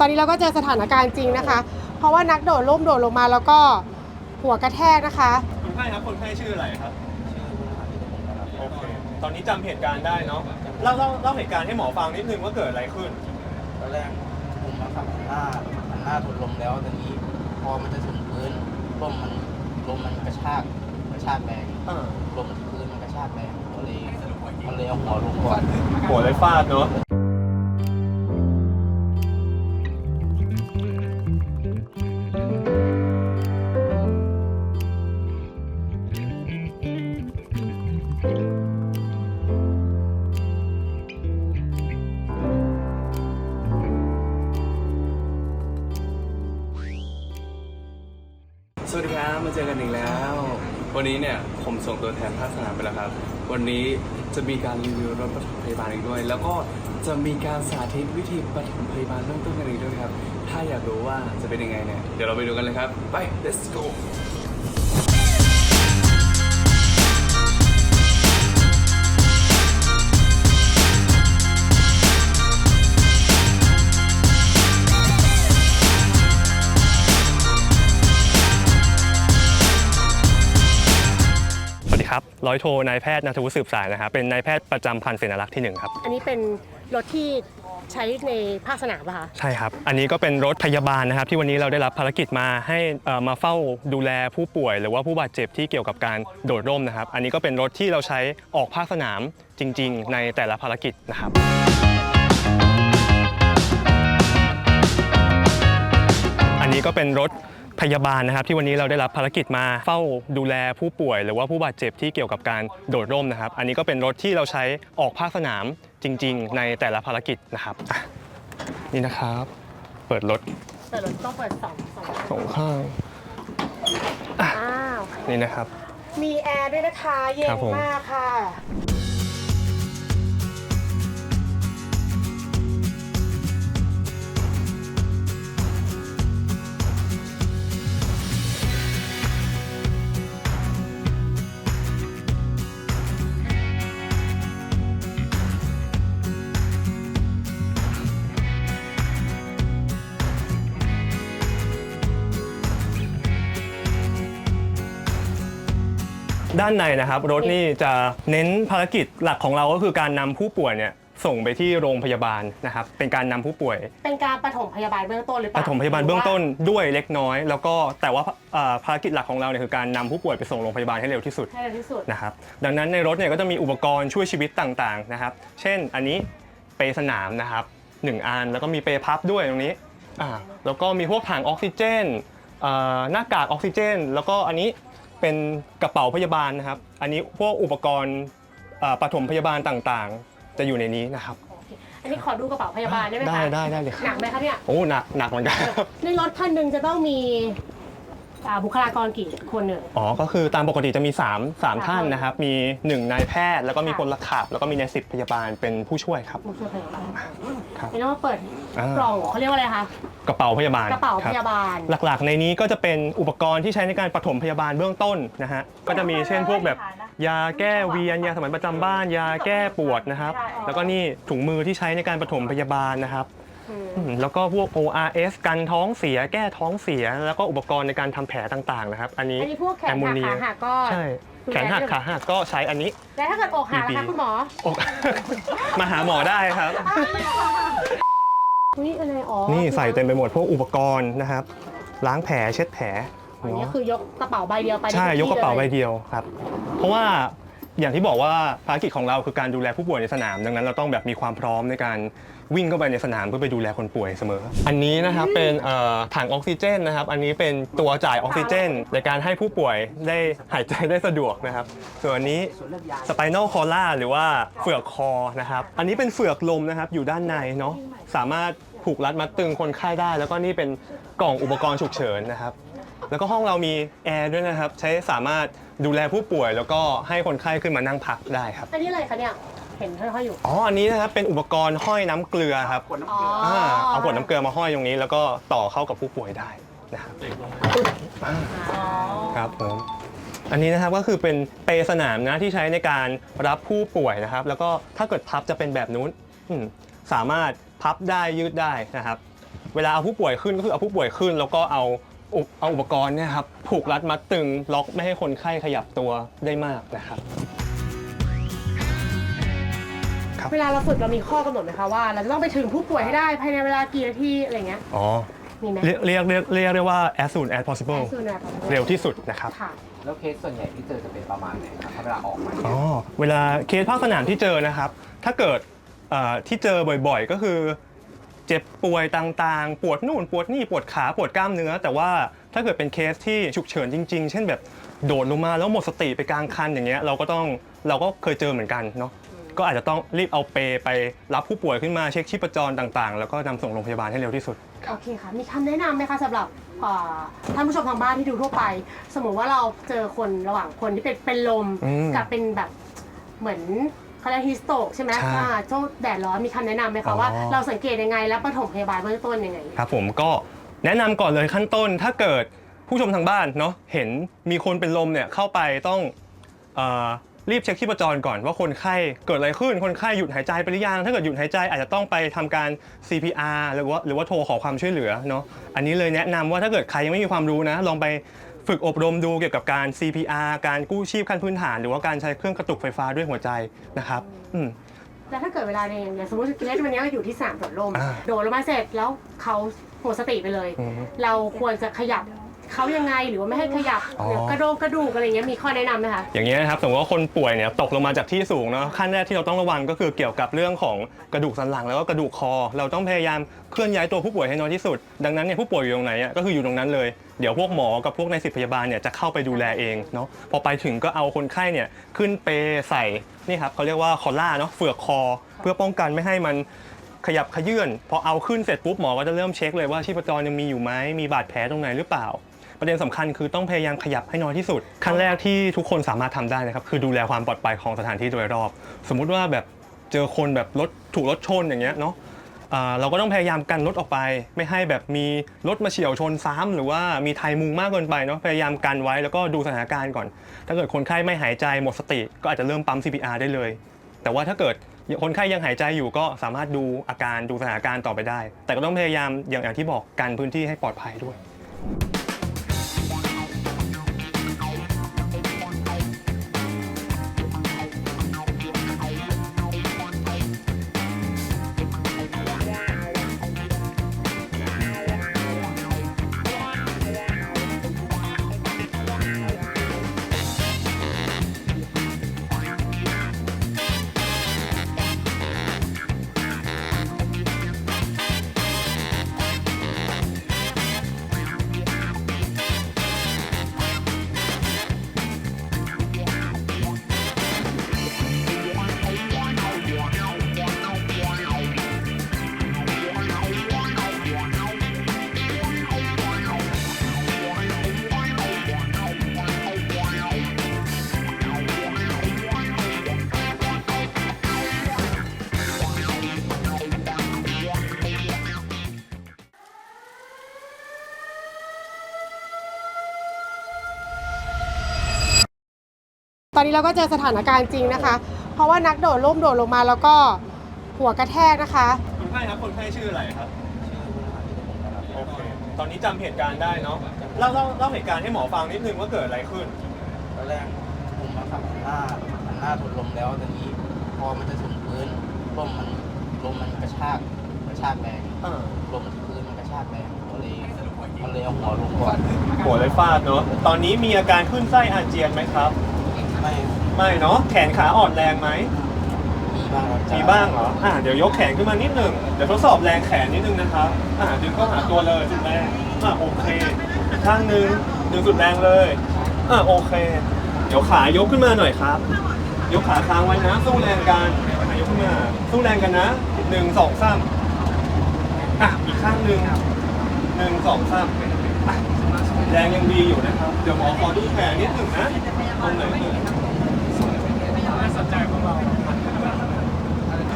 ตอนนี้เราก็เจอสถานการณ์จริงนะคะ เพราะว่านักโดดร่มโดดลงมาแล้วก็หัวกระแทกนะคะ คนไข้ครับ คนไข้ชื่ออะไรครับ โอเค ตอนนี้จำเหตุการณ์ได้เนาะ เล่าเล่าเล่าเหตุการณ์ให้หมอฟังนิดนึงว่าเกิดอะไรขึ้น ตอนแรกผมมาขับหันหน้าหันหน้าทนลมแล้วตอนนี้พอมันจะถึงพื้นลมมันลมมันกระชากกระชากแรงอ่า ลมพื้นมันกระชากแรงก็เลยมันเลยเอาหัวลงก่อนหัวเลยฟาดเนาะ ครับ มาเจอกันอีกแล้ว วันนี้เนี่ยผมส่งตัวแทนภาคสนามไปแล้วครับ วันนี้จะมีการรีวิวรถปฐมพยาบาลอีกด้วย แล้วก็จะมีการสาธิตวิธีปฐมพยาบาลเบื้องต้นกันอีกด้วยครับ ถ้าอยากรู้ว่าจะเป็นยังไงเนี่ย เดี๋ยวเราไปดูกันเลยครับ ไป let's go รับร้อยโทนายแพทย์นาทวุฒิสืบสายนะครับเป็นนายแพทย์ประจำพันธุ์เสนารักษ์ที่หนึ่งครับ อันนี้เป็นรถที่ใช้ในภาคสนามป่ะคะ ใช่ครับ อันนี้ก็เป็นรถพยาบาลนะครับ ที่วันนี้เราได้รับภารกิจมาให้เอ่อมาเฝ้าดูแลผู้ป่วย หรือว่าผู้บาดเจ็บที่เกี่ยวกับการโดดร่มนะครับ อันนี้ก็เป็นรถที่เราใช้ออกภาคสนามจริง ๆ ในแต่ละภารกิจนะครับ อันนี้ก็เป็นรถ พยาบาลนะครับ ที่วันนี้เราได้รับภารกิจมาเฝ้าดูแลผู้ป่วย หรือว่าผู้บาดเจ็บที่เกี่ยวกับการโดดร่มนะครับ อันนี้ก็เป็นรถที่เราใช้ออกภาคสนามจริง ๆ ในแต่ละภารกิจนะครับอะนี่นะครับ เปิดรถแต่รถต้องเปิดสองสองสองข้างอ้าว นี่นะครับ มีแอร์ด้วยนะคะ เย็ครันบผม มากค่ะ ด้านในนะครับรถนี่จะเน้นภารกิจหลักของเราก็คือการนำผู้ป่วยเนี่ยส่งไปที่โรงพยาบาลนะครับเป็นการนำผู้ป่วยเป็นการปฐมพยาบาลเบื้องต้นหรือเปปล่าฐมพยาบาลเบื้องต้นด้วยเล็กน้อย แล้วก็แต่ว่าเอ่อภารกิจหลักของเราเนี่ยคือการนำผู้ป่วยไปส่งโรงพยาบาลให้เร็วที่สุด ให้เร็วที่สุด นะครับดังนั้นในรถเนี่ยก็จะมีอุปกรณ์ช่วยชีวิตต่างๆนะครับ เช่นอันนี้เปรย์สนามนะครับหนึ่งอันแล้วก็มีเปรย์พับด้วยตรงนี้อ่าแล้วก็มีพวกถังออกซิเจนเอ่อหน้ากากออกซิเจน แล้วก็อันนี้ เป็นกระเป๋าพยาบาลนะครับ อันนี้พวกอุปกรณ์เอ่อปฐมพยาบาลต่างๆ จะอยู่ในนี้นะครับ โอเคอันนี้ขอดูกระเป๋าพยาบาลได้ไหมคะได้ได้ได้เลยคหนัรับกไหมคะเนี่ยโอ้หนักหนักเหมือนกัน ในรถคันหนึ่งจะต้องมี อ่าบุคลากรกี่คนเอ่ย อ๋อ ก็คือตามปกติจะมี3 3ท่านนะครับ มี 1 นายแพทย์ แล้วก็มีพลขับ แล้วก็มีนายสิบพยาบาลเป็นผู้ช่วยครับ บุคลากรพยาบาลครับไม่ต้องมาเปิดอ่า กล่องเขาเรียกว่าอะไรคะ กระเป๋าพยาบาลกระเป๋าคพบยาบาล หลักๆ ในนี้ก็จะเป็นอุปกรณ์ที่ใช้ในการปฐมพยาบาลเบื้องต้นนะฮะ ก็จะมีเช่นพวกแบบ ยาแก้เวียนยาสมัยประจำบ้าน ยาแก้ปวดนะครับ แล้วก็นี่ถุงมือที่ใช้ในการปฐมพยาบาลนะครับอืมอืม แล้วก็พวก ORS กันท้องเสียแก้ท้องเสีย แล้วก็อุปกรณ์ในการทำแผลต่างๆนะครับ อันนี้อันนี้พวกแขนแอมโมหักเนียขาหักก็ใช่แขนหักขาหักก็ใช้อันนี้แล้วถ้าเกิดอกหัก BB นะคะคุณหมออก มาหาหมอได้ครับ อุ้ยอะไรอ๋อนี่ใส่เต็มไปหมดพวกอุปกรณ์นะครับ ล้างแผลเช็ดแผลอันนี้เนาะคือยกกระเป๋าใบเดียวไปใช่ได้ทุยกกระเป๋าใบที่ลเดียวครับ เพราะว่า อย่างที่บอกว่าภารกิจของเราคือการดูแลผู้ป่วยในสนาม ดังนั้นเราต้องแบบมีความพร้อมในการวิ่งเข้าไปในสนามเพื่อไปดูแลคนป่วยเสมอ อันนี้นะครับเป็นเอ่อถังออกซิเจนนะครับ อันนี้เป็นตัวจ่ายออกซิเจน ในการให้ผู้ป่วยได้หายใจได้สะดวกนะครับ ส่วนอันนี้สไป n a l คอล่าหรือว่าเฟือกคอนะครับ อันนี้เป็นเฟือกลมนะครับอยู่ด้านในเนาะ สามารถผูกรัดมัดตึงคนไข้ได้ แล้วก็นี่เป็นกล่องอุปกรณ์ฉุกเฉินนะครับ แล้วก็ห้องเรามีแอร์ด้วยนะครับ ใช้สามารถ ดูแลผู้ป่วยแล้วก็ให้คนไข้ขึ้นมานั่งพักได้ครับ อันนี้อะไรคะเนี่ย เห็นห้อยๆอยู่ อ๋ออันนี้นะครับเป็นอุปกรณ์ห้อยน้ำเกลือครับอ๋ออ่าเอาขวดน้ำเกลือมาห้อยตรงนี้ แล้วก็ต่อเข้ากับผู้ป่วยได้นะครับอ๋อครับผมอันนี้นะครับก็คือเป็นเปรย์สนามนะที่ใช้ในการรับผู้ป่วยนะครับ แล้วก็ถ้าเกิดพับจะเป็นแบบนู้นอืมสามารถพับได้ยืดได้นะครับ เวลาเอาผู้ป่วยขึ้นก็คือเอาผู้ป่วยขึ้น แล้วก็เอาอุปเอาอุปกรณ์เนี่ยครับ ผูกรัดมัดตึงล็อกไม่ให้คนไข้ขยับตัวได้มากนะครับ เวลาเราฝึกเรามีข้อกำหนดไหมคะว่า เราจะต้องไปถึงผู้ป่วยให้ได้ภายในเวลากี่นาทีอะไรเงี้ยอ๋อ มีไหมเรียกเรียกเรียกเรียกได้ว่า as soon as possible คือนะเร็วที่สุดนะครับ ค่ะ แล้วเคสส่วนใหญ่ที่เจอจะเป็นประมาณไหนครับถ้าเวลาออกมาอ๋อ เวลาเคสภาคสนามที่เจอนะครับ ถ้าเกิดเอ่อที่เจอบ่อยๆ ก็คือ เจ็บป่วยต่างๆ ปวดนู่น ปวดนี่ ปวดขา ปวดกล้ามเนื้อ แต่ว่าถ้าเกิดเป็นเคสที่ฉุกเฉินจริง ๆ เช่นแบบโดดลงมาแล้วหมดสติไปกลางคันอย่างเงี้ย เราก็ต้องเราก็เคยเจอเหมือนกันเนาะ ก็อาจจะต้องรีบเอาเปรย์ไปรับผู้ป่วยขึ้นมาเช็คชีพจรต่างๆ แล้วก็นำส่งโรงพยาบาลให้เร็วที่สุด โอเคค่ะ มีคำแนะนำไหมคะสำหรับเอ่อท่านผู้ชมทางบ้านที่ดูทั่วไป สมมติว่าเราเจอคนระหว่างคนที่เป็นเป็นลมอืม กับเป็นแบบเหมือน เขาเรียกฮิสโตกใช่ไหมใช่อ่าช่วงแดดร้อนมีคำแนะนำไหมอ๋คะอ ว่าเราสังเกตยังไงและปฐมพยาบาลเบื้องต้นยังไง ครับผมก็แนะนำก่อนเลยขั้นต้นถ้าเกิดผู้ชมทางบ้านเนาะเห็นมีคนเป็นลมเนี่ยเข้าไปต้องเออรีบเช็คชีพจรก่อนว่าคนไข้เกิดอะไรขึ้นคนไข้หยุดหายใจไปหรือยังถ้าเกิดหยุดหายใจอาจจะต้องไปทำการ CPR หรือว่าหรือว่าโทรขอความช่วยเหลือเนาะอันนี้เลยแนะนำว่าถ้าเกิดใครยังไม่มีความรู้นะลองไป ฝึกอบรมดูเกี่ยวกับการ CPR การกู้ชีพขั้นพื้นฐาน หรือว่าการใช้เครื่องกระตุกไฟฟ้าด้วยหัวใจนะครับอืม แล้วถ้าเกิดเวลาในอย่างสมมติเคสวันนี้เราอยู่ที่สนามโดดร่มอ่า โดดลงมาเสร็จแล้วเขาหมดสติไปเลย อืม เราควรจะขยับ เขายังไงหรือว่าไม่ให้ขยับอ๋อ หรือกระโดงกระดูกอะไรเงี้ยมีข้อแนะนำไหมคะ อย่างนี้ยนะครับสมมติว่าคนป่วยเนี่ยตกลงมาจากที่สูงเนาะขั้นแรกที่เราต้องระวังก็คือเกี่ยวกับเรื่องของกระดูกสันหลังแล้วก็กระดูกคอ เราต้องพยายามเคลื่อนย้ายตัวผู้ป่วยให้น้อยที่สุด ดังนั้นเนี่ยผู้ป่วยอยู่ตรงไหนอะก็คืออยู่ตรงนั้นเลยเดี๋ยวพวกหมอกับพวกในายสิบพยาบาลเนี่ยจะเข้าไปดูแลเองเนาะพอไปถึงก็เอาคนไข้เนี่ยขึ้นเปลใส่นี่ครับเขาเรียกว่าคอล่าเนาะเฟือกคอ เพื่อป้องกันไม่ให้มัน ขยับขยื่นพอเอาขึ้นเสร็จปุ๊บหมอก็จะเริ่มเช็คเลยว่าชีพจรยังมีอยู่ไหมมีบาดแผลตรงไหนหรือเปล่า ประเด็นสำคัญคือต้องพยายามขยับให้น้อยที่สุด ขั้นแรกที่ทุกคนสามารถทำได้นะครับคือดูแลความปลอดภัยของสถานที่โดยรอบ สมมุติว่าแบบเจอคนแบบรถถูกรถชนอย่างเงี้ยเนาะอ่าเราก็ต้องพยายามกันรถออกไป ไม่ให้แบบมีรถมาเฉี่ยวชนซ้ำหรือว่ามีไทยมุงมากเกินไปเนาะพยายามกันไว้แล้วก็ดูสถานการณ์ก่อน ถ้าเกิดคนไข้ไม่หายใจหมดสติ ก็อาจจะเริ่มปั๊ม CPR ได้เลย แต่ว่าถ้าเกิดคนไข้ยังหายใจอยู่ก็สามารถดูอาการดูสถานการณ์ต่อไปได้ แต่ก็ต้องพยายามอย่างอย่างที่บอกกันพื้นที่ให้ปลอดภัยด้วย ตอนนี้เราก็เจอสถานการณ์จริงนะคะ เพราะว่านักโดดร่มโดดลงมาแล้วก็หัวกระแทกนะคะ คนไข้ครับคนไข้ชื่ออะไรครับโอเคตอนนี้จำเหตุการณ์ได้เนาะเล่าเล่าเล่าเหตุการณ์ให้หมอฟังนิดนึงว่าเกิดอะไรขึ้น ตอนแรกผมมาขับหันหน้าหันหน้าทนลมแล้วตอนนี้พอมันจะถึงพื้นลมมันลมมันกระชากกระชากแรงอ่า ลมที่พื้นมันกระชากแรงก็เลยก็เลยเอาหัวลงก่อนหัวเลยฟาดเนาะตอนนี้มีอาการขึ้นไส้อาเจียนไหมครับ ไม่ไม่เนาะแขนขาอ่อนแรงไหมมีบ้างครับมีบ้างเหรออ่าเดี๋ยวยกแขนขึ้นมานิดหนึงเดี๋ยวทดสอบแรงแขนนิดนึงนะครับอ่าดึงเข้าหาตัวเลยจุดแรกอ่าโอเคอีกข้างหนึงดึงสุดแรงเลยอ่าโอเค เดี๋ยวขายกขึ้นมาหน่อยครับ ยกขาค้างไว้นะสู้แรงกันอะยกขึ้นมาสู้แรงกันนะหนึ่งสองสามอะอีกข้างหนึ่งหนึ่งสองสามอะ แรงยังดีอยู่นะครับ เดี๋ยวหมอขอดูแผลนิดหนึ่งนะตรงไหนเอ่ย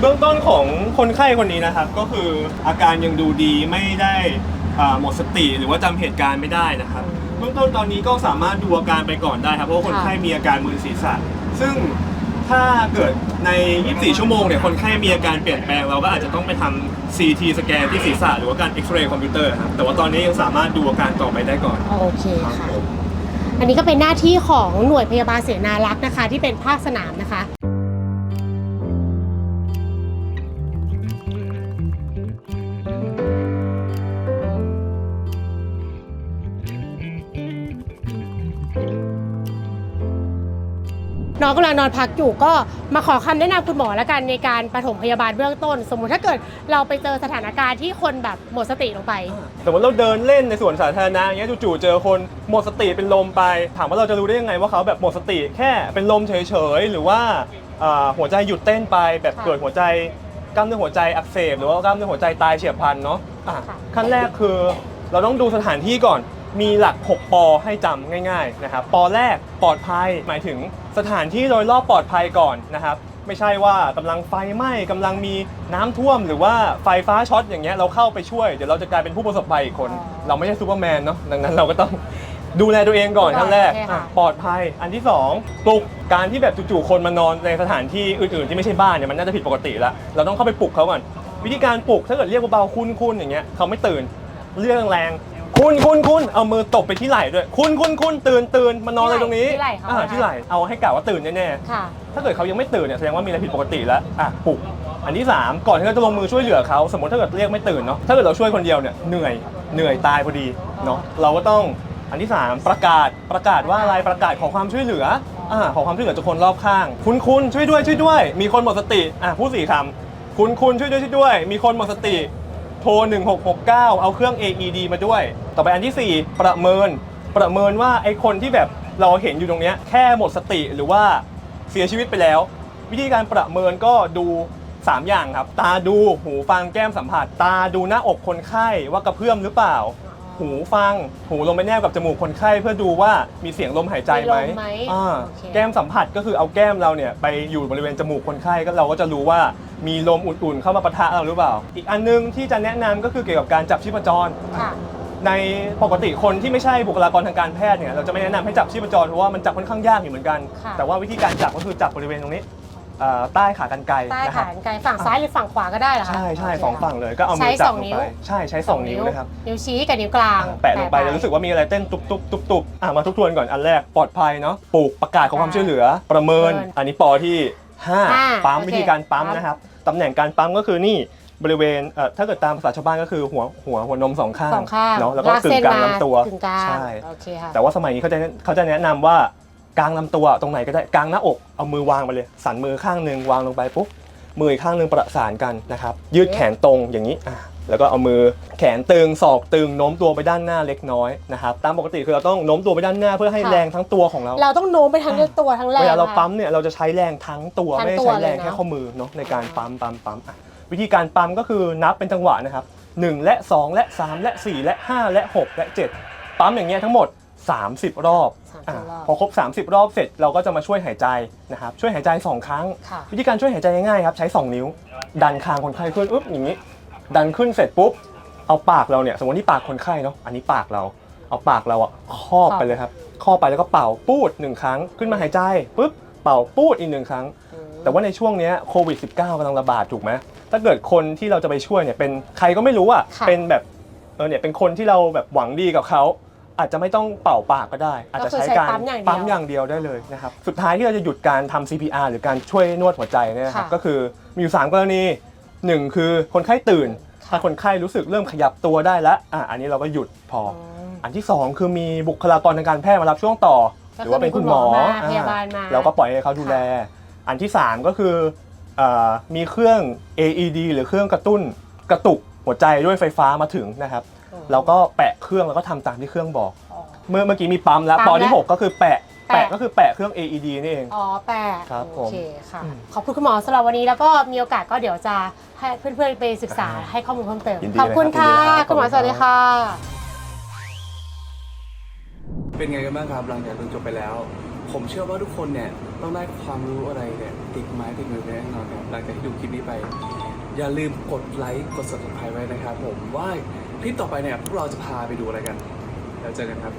เบื้องต้นของคนไข้คนนี้นะครับ ก็คืออาการยังดูดีไม่ได้อ่าหมดสติหรือว่าจำเหตุการณ์ไม่ได้นะครับ เบื้องต้นตอนนี้ก็สามารถดูอาการไปก่อนได้ครับเพราะว่าคนไข้มีอาการมึนศีรษะ ซึ่งถ้าเกิดใน 24 ชั่วโมงเนี่ยคนไข้มีอาการเปลี่ยนแปลงเราก็อาจจะต้องไปทำ CT สแกนที่ศีรษะหรือว่าการเอ็กซเรย์คอมพิวเตอร์ครับแต่ว่าตอนนี้ยังสามารถดูอาการต่อไปได้ก่อนโอเคค่ะ อันนี้ก็เป็นหน้าที่ของหน่วยพยาบาลเสนารักษ์นะคะ ที่เป็นภาคสนามนะคะ องกำลังนอนพักอยู่ก็มาขอคำแนะนำคุณหมอแล้วกันในการปฐมพยาบาลเบื้องต้น สมมุติถ้าเกิดเราไปเจอสถานการณ์ที่คนแบบหมดสติลงไป สมมติเราเดินเล่นในสวนสาธารณะอย่างเงี้ยจู่ๆเจอคนหมดสติเป็นลมไป ถามว่าเราจะรู้ได้ยังไงว่าเขาแบบหมดสติแค่เป็นลมเฉยๆหรือว่าอ่าหัวใจหยุดเต้นไปแบบค่ะเกิดหัวใจกล้ามเนื้อหัวใจอักเสบหรือว่ากล้ามเนื้อหัวใจตายเฉียบพลันเนาะอะค่ะขั้นแรกคือเราต้องดูสถานที่ก่อนมีหลัก 6 ปอให้จำง่ายๆนะครับ ปอแรกปลอดภัยหมายถึง สถานที่โดยรอบปลอดภัยก่อนนะครับ ไม่ใช่ว่ากำลังไฟไหม้กำลังมีน้ำท่วม หรือว่าไฟฟ้าช็อตอย่างเงี้ยเราเข้าไปช่วย เดี๋ยวเราจะกลายเป็นผู้ประสบภัยอีกคนอ๋อเราไม่ใช่ซูเปอร์แมนเนาะดังนั้นเราก็ต้องดูแลตัวเองก่อนก่อนขั้นแรกโอเคค่ะอะปลอดภัย อันที่สองปลุกการที่แบบจู่ๆคนมานอนในสถานที่อื่นๆที่ไม่ใช่บ้านเนี่ยมันน่าจะผิดปกติแล้วเราต้องเข้าไปปลุกเขาก่อนวิธีการปลุกถ้าเกิดเรียกว่าเบาๆคุ้นๆอย่างเงี้ยเขาไม่ตื่นเรียกแรงๆ คุณคุณคุณเอามือตบไปที่ไหล่ด้วย คุณคุณคุณตื่นตื่นมานอนเลยตรงนี้ที่ไหล่เขาอ่านะคะที่ไหล่เอาให้กล่าวว่าตื่นแน่ๆค่ะถ้าเกิดเขายังไม่ตื่นเนี่ยแสดงว่ามีอะไรผิดปกติแล้วอะปลุกอันที่3ก่อนที่เราจะลงมือช่วยเหลือเขาสมมติถ้าเกิดเรียกไม่ตื่นเนาะถ้าเกิดเราช่วยคนเดียวเนี่ยเหนื่อยเหนื่อยตายพอดีเนาะเราก็ต้องอันที่3ประกาศประกาศว่าอะไรประกาศขอความช่วยเหลืออ่าขอความช่วยเหลือจากคนรอบข้าง คุณคุณช่วยด้วยช่วยด้วย มีคนหมดสติอะพูดสี่คำ คุณคุณช่วยด้วยช่วยด้วย มีคนหมดสติ โทร 1669 เอาเครื่อง AED มาด้วย ต่อไปอันที่ 4 ประเมิน ประเมินว่าไอ้คนที่แบบเราเห็นอยู่ตรงเนี้ยแค่หมดสติหรือว่าเสียชีวิตไปแล้ว วิธีการประเมินก็ดู 3 อย่างครับ ตาดูหูฟังแก้มสัมผัส ตาดูหน้าอกคนไข้ว่ากระเพื่อมหรือเปล่า หูฟัง หูลงไปแนบกับจมูกคนไข้ เพื่อดูว่ามีเสียงลมหายใจไหมมีลมไหมอ่าโอเค แก้มสัมผัสก็คือเอาแก้มเราเนี่ยไปอยู่บริเวณจมูกคนไข้ก็เราก็จะรู้ว่า มีลมอุ่นๆ เข้ามาปะทะเราหรือเปล่า อีกอันนึงที่จะแนะนำก็คือเกี่ยวกับการจับชีพจร ค่ะ ในปกติคนที่ไม่ใช่บุคลากรทางการแพทย์เนี่ยเราจะไม่แนะนำให้จับชีพจรเพราะว่ามันจับค่อนข้างยากอยู่เหมือนกัน ค่ะ แต่ว่าวิธีการจับก็คือจับบริเวณตรงนี้เอ่อใต้ขากรรไกรใต้นะคขารับนไกลฝั่งซ้ายหรือฝั่งขวาก็ได้เหรอคะใช่ใช่โเคสองฝั่งเลยก็เอามืใช้อจัสบองลงนิ้วไปใช่ใช้สองนิ้วนะครับนิ้วชี้กับนิ้วกลางแปะลงไปแล้วรู้สึกว่ามีอะไรเต้นตุบตุบตุบตุบอะมาทุกทวนก่อนอันแรกปลอดภัยเนาะปลูกประกาศขอความช่วยเหลือประเมิน อันนี้ปอที่ ห้า5ปั๊มโอเควิธีการปั๊มปั๊ม นะครับตำแหน่งการปั๊มก็คือนี่บริเวณเอ่อถ้าเกิดตามภาษาชาวบ้านก็คือหัวหัวหัวนมสองข้างสองข้างเนาะแล้วก็ลากกึ่เส้งนกลางมาลำตัวถึงกลางใช่ โอเคค่ะ แต่ว่าสมัยนี้เขาจะเขาจะแนะนำว่ากลางลำตัวตรงไหนก็ได้กลางหน้าอกเอามือวางไปเลย สันมือข้างหนึ่งวางลงไปปุ๊บมืออีกข้างหนึ่งประสานกันนะครับยืดแขนตรงอย่างนี้อะ แล้วก็เอามือแขนตึงศอกตึงโน้มตัวไปด้านหน้าเล็กน้อยนะครับตามปกติคือเราต้องโน้มตัวไปด้านหน้าเพื่อให้ค่ะ แรงทั้งตัวของเรา เราต้องโน้มไปทั้งตัวทั้งแรงเวลาเราค่ะปั๊มเนี่ยเราจะใช้แรงทั้งตัวทั้งไม่ได้ตัวใช้แรงเลยนะ แค่ข้อมือเนาะในการปั๊มปั๊มปั๊มอะวิธีการปั๊มก็คือนับเป็นจังหวะนะครับ 1 และ 2 และ 3 และ 4 และ 5 และ 6 และ 7 ปั๊มอย่างเงี้ยทั้งหมด 30 รอบสามอะสิบรอบ พอครบ 30 รอบเสร็จเราก็จะมาช่วยหายใจนะครับช่วยหายใจ 2 ครั้ง ค่ะ วิธีการช่วยหายใจง่ายๆครับใช้ 2 นิ้ว ดันคางคนไข้ขึ้นอึ๊บอย่างนี้ ดันขึ้นเสร็จปุ๊บ เอาปากเราเนี่ยสมมติที่ปากคนไข้เนาะอันนี้ปากเรา เอาปากเราอะครอบไปเลยครับครอบไปแล้วก็เป่าปูดหนึ่งครั้งขึ้นมาหายใจปุ๊บเป่าปูดอีกหนึ่งครั้ง แต่ว่าในช่วงเนี้ยโควิด -19 กำลังระบาดถูกไหมถ้าเกิดคนที่เราจะไปช่วยเนี่ยเป็นใครก็ไม่รู้อะค่ะ เป็นแบบเออเนี่ยเป็นคนที่เราแบบหวังดีกับเขาอาจจะไม่ต้องเป่าปากก็ได้ อาจจะใช้การก็คือใช้ปั๊มอย่างเดียวปั๊มอย่างเดียวได้เลยนะครับสุดท้ายที่เราจะหยุดการทำ CPR หรือการช่วยนวดหัวใจเนี่ยนะครับค่ะก็คือมีอยู่3กรณี หนึ่งคือคนไข้ตื่น ถ้าคนไข้รู้สึกเริ่มขยับตัวได้แล้วอะอันนี้เราก็หยุดพออมอันที่สองคือมีบุคลากรทางการแพทย์มารับช่วงต่อก็หรือว่าเป็นคุณหมอคือมีคุณหมอมาอ่พยาบาลมาเราก็ปล่อยให้เขาดูแล อันที่3ก็คือเออมีเครื่อง AED หรือเครื่องกระตุ้นกระตุกหัวใจด้วยไฟฟ้ามาถึงนะครับเราก็แปะเครื่องแล้วก็ทำตามที่เครื่องบอกอ๋อเมื่อเมื่อกี้มีปั๊มแล้วปั๊มปอที่แล้ว6ก็คือแปะ แปะ แปะก็คือแปะเครื่อง AED นี่เอง อ๋อแปดครับผมโอเคค่ะ อืม ขอบคุณคุณหมอสำหรับวันนี้แล้วก็มีโอกาสก็เดี๋ยวจะให้เพื่อนๆไปศึกษาอ่าให้ข้อมูลเพิ่มเติม ยินดีขอบคุณเลยครับค่ะยินดีครับ คุณหมอขอบคุณสวัสดีค่ะ เป็นไงกันบ้างครับหลังจากดูจบไปแล้ว ผมเชื่อว่าทุกคนเนี่ยต้องได้ความรู้อะไรเนี่ยติดไม้ติดมือไปแน่นอนครับหลังจากที่ดูคลิปนี้ไป อย่าลืมกดไลค์กด subscribe ไว้นะครับผมว่าคลิปต่อไปเนี่ยพวกเราจะพาไปดูอะไรกันแล้วเจอกันครับ